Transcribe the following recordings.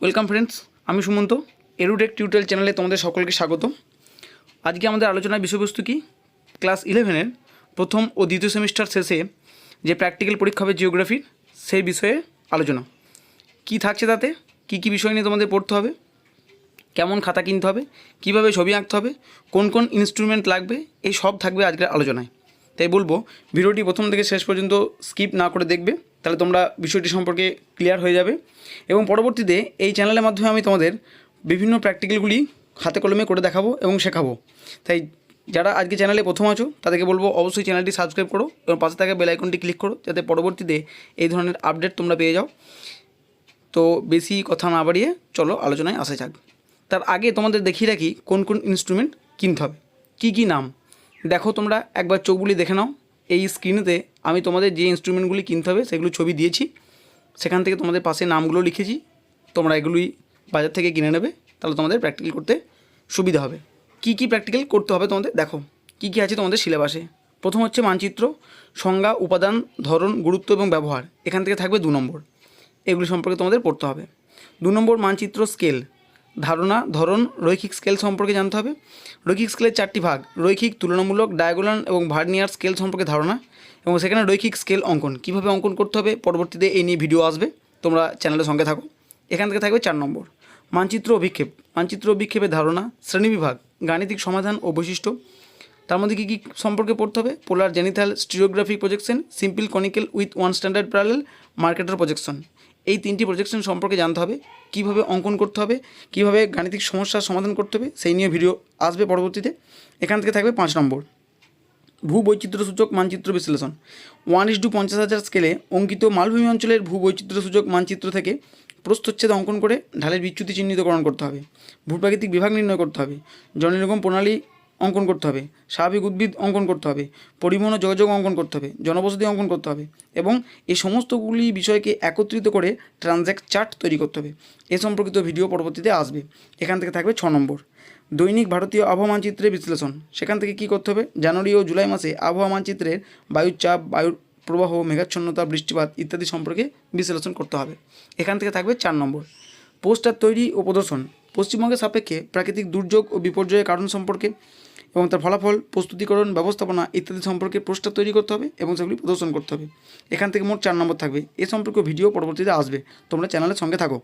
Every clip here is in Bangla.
ওয়েলকাম ফ্রেন্ডস আমি সুমন্ত এরুটেক টিউটোরিয়াল চ্যানেলে তোমাদের সকলকে স্বাগত আজকে আমাদের আলোচনার বিষয়বস্তু কি? ক্লাস ইলেভেনের প্রথম ও দ্বিতীয় সেমিস্টার শেষে যে প্র্যাকটিক্যাল পরীক্ষা হবে জিওগ্রাফির সেই বিষয়ে আলোচনা। কি থাকছে তাতে? কি কি বিষয় নিয়ে তোমাদের পড়তে হবে? কেমন খাতা কিনতে হবে? কীভাবে ছবি আঁকতে হবে? কোন কোন ইনস্ট্রুমেন্ট লাগবে? এই সব থাকবে আজকের আলোচনায়। তাই বলব, ভিডিওটি প্রথম থেকে শেষ পর্যন্ত স্কিপ না করে দেখবে, তাহলে তোমরা বিষয়টি সম্পর্কে ক্লিয়ার হয়ে যাবে। এবং পরবর্তীতে এই চ্যানেলের মাধ্যমে আমি তোমাদের বিভিন্ন প্র্যাকটিক্যালগুলি হাতে কলমে করে দেখাবো এবং শেখাবো। তাই যারা আজকে চ্যানেলে প্রথম আছো, তাদেরকে বলব অবশ্যই চ্যানেলটি সাবস্ক্রাইব করো এবং পাশে থাকা বেল আইকনটি ক্লিক করো, যাতে পরবর্তীতে এই ধরনের আপডেট তোমরা পেয়ে যাও। তো বেশি কথা না বাড়িয়ে চলো আলোচনায় আসা যাক। তার আগে তোমাদের দেখিয়ে রাখি কোন কোন ইনস্ট্রুমেন্ট কিনতে হবে, কী কী নাম দেখো তোমরা, একবার চোখগুলি দেখে নাও। এই স্ক্রিনেতে আমি তোমাদের যে ইনস্ট্রুমেন্টগুলি কিনতে হবে, সেগুলো ছবি দিয়েছি। সেখান থেকে তোমাদের পাশে নামগুলো লিখেছি। তোমরা এগুলোই বাজার থেকে কিনে নেবে। তাহলে তোমাদের প্র্যাকটিক্যাল করতে সুবিধা হবে। কী কী প্র্যাকটিক্যাল করতে হবে তোমাদের? দেখো, কী কী আছে তোমাদের সিলেবাসে প্রথম হচ্ছে মানচিত্র, সংজ্ঞা, উপাদান, ধরন, গুরুত্ব এবং ব্যবহার। এখান থেকে থাকবে দু নম্বর। এগুলি সম্পর্কে তোমাদের পড়তে হবে। দু নম্বর মানচিত্র স্কেল ধারণা, ধরন, রৈখিক স্কেল সম্পর্কে জানতে হবে। রৈখিক স্কেলের চারটি ভাগ, রৈখিক, তুলনামূলক ডায়াগোলান এবং ভার্নিয়ার স্কেল সম্পর্কে ধারণা এবং সেখানে রৈখিক স্কেল অঙ্কন। কীভাবে অঙ্কন করতে হবে পরবর্তীতে এই নিয়ে ভিডিও আসবে। তোমরা চ্যানেলের সঙ্গে থাকো। এখান থেকে থাকবে চার নম্বর। মানচিত্র অভিক্ষেপ। মানচিত্র অভিক্ষেপের ধারণা শ্রেণীবিভাগ গাণিতিক সমাধান ও বৈশিষ্ট্য। তার মধ্যে কী কী সম্পর্কে পড়তে হবে? Polar zenithal stereographic projection simple conical with one standard parallel Mercator projection এই তিনটি প্রজেকশন সম্পর্কে জানতে হবে, কীভাবে অঙ্কন করতে হবে, কীভাবে গাণিতিক সমস্যার সমাধান করতে হবে, সেই নিয়ে ভিডিও আসবে পরবর্তীতে। এখান থেকে থাকবে পাঁচ নম্বর। ভূবৈচিত্র্যসূচক মানচিত্র বিশ্লেষণ। ওয়ান ইস টু পঞ্চাশ হাজার স্কেলে অঙ্কিত মালভূমি অঞ্চলের ভূবৈচিত্র্যসূচক মানচিত্র থেকে প্রস্থচ্ছেদ অঙ্কন করে ঢালের বিচ্যুতি চিহ্নিতকরণ করতে হবে। ভূপ্রাকৃতিক বিভাগ নির্ণয় করতে হবে। জননির্গম প্রণালী অঙ্কন করতে হবে। স্বাভাবিক উদ্ভিদ অঙ্কন করতে হবে। পরিবহন ও যোগাযোগ অঙ্কন করতে হবে। জনবসতি অঙ্কন করতে হবে। এবং এই সমস্তগুলি বিষয়কে একত্রিত করে ট্রানজ্যাক্ট চার্ট তৈরি করতে হবে। এ সম্পর্কিত ভিডিও পরবর্তীতে আসবে। এখান থেকে থাকবে ছ নম্বর। দৈনিক ভারতীয় আবহাওয়া মানচিত্রের বিশ্লেষণ। সেখান থেকে কী করতে হবে? জানুয়ারি ও জুলাই মাসে আবহাওয়া মানচিত্রের বায়ুর চাপ বায়ুর প্রবাহ, মেঘাচ্ছন্নতা, বৃষ্টিপাত ইত্যাদি সম্পর্কে বিশ্লেষণ করতে হবে। এখান থেকে থাকবে চার নম্বর। পোস্টার তৈরি ও প্রদর্শন। পশ্চিমবঙ্গের সাপেক্ষে প্রাকৃতিক দুর্যোগ ও বিপর্যয়ের কারণ সম্পর্কে এবং তার ফলাফল, প্রস্তুতিকরণ, ব্যবস্থাপনা ইত্যাদি সম্পর্কে পোস্টার তৈরি করতে হবে এবং সেগুলি প্রদর্শন করতে হবে। এখান থেকে মোট চার নম্বর থাকবে। এ সম্পর্কে ভিডিও পরবর্তীতে আসবে। তোমরা চ্যানেলের সঙ্গে থাকো।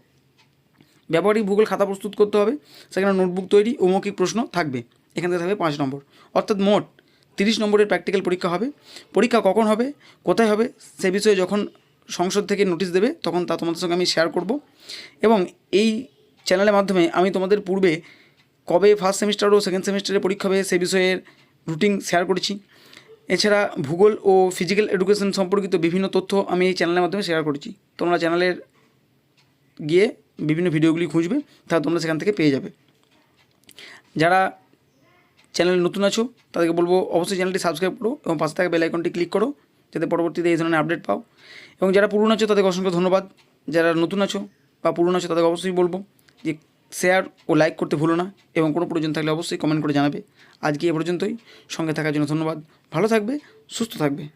ব্যবহারিক ভূগোল খাতা প্রস্তুত করতে হবে। সেখানে নোটবুক তৈরি ও মৌখিক প্রশ্ন থাকবে। এখান থেকে থাকবে পাঁচ নম্বর। অর্থাৎ মোট তিরিশ নম্বরের প্র্যাকটিক্যাল পরীক্ষা হবে। পরীক্ষা কখন হবে? কোথায় হবে? সে বিষয়ে যখন সংসদ থেকে নোটিশ দেবে, তখন তা তোমাদের সঙ্গে আমি শেয়ার করব। এবং এই চ্যানেলের মাধ্যমে আমি তোমাদের পূর্বে কবে ফার্স্ট সেমিস্টার ও সেকেন্ড সেমিস্টারে পরীক্ষা হবে সে বিষয়ের রুটিন শেয়ার করেছি। এছাড়া ভূগোল ও ফিজিক্যাল এডুকেশন সম্পর্কিত বিভিন্ন তথ্য আমি এই চ্যানেলের মাধ্যমে শেয়ার করেছি। তোমরা চ্যানেলের গিয়ে বিভিন্ন ভিডিওগুলি খুঁজবে, তা তোমরা সেখান থেকে পেয়ে যাবে। যারা চ্যানেলে নতুন আছো, তাদেরকে বলব অবশ্যই চ্যানেলটি সাবস্ক্রাইব করো এবং পাশে থাকা বেল আইকনটি ক্লিক করো, যাতে পরবর্তীতে এই ধরনের আপডেট পাও। এবং যারা পুরনো আছো, তাদেরকে অসংখ্য ধন্যবাদ। যারা নতুন আছো বা পুরনো আছো, তাদেরকে অবশ্যই বলব যে শেয়ার ও লাইক করতে ভুলো না এবং কোনো প্রয়োজন থাকলে অবশ্যই কমেন্ট করে জানাবে। আজকে এ পর্যন্তই। সঙ্গে থাকার জন্য ধন্যবাদ। ভালো থাকবে, সুস্থ থাকবে।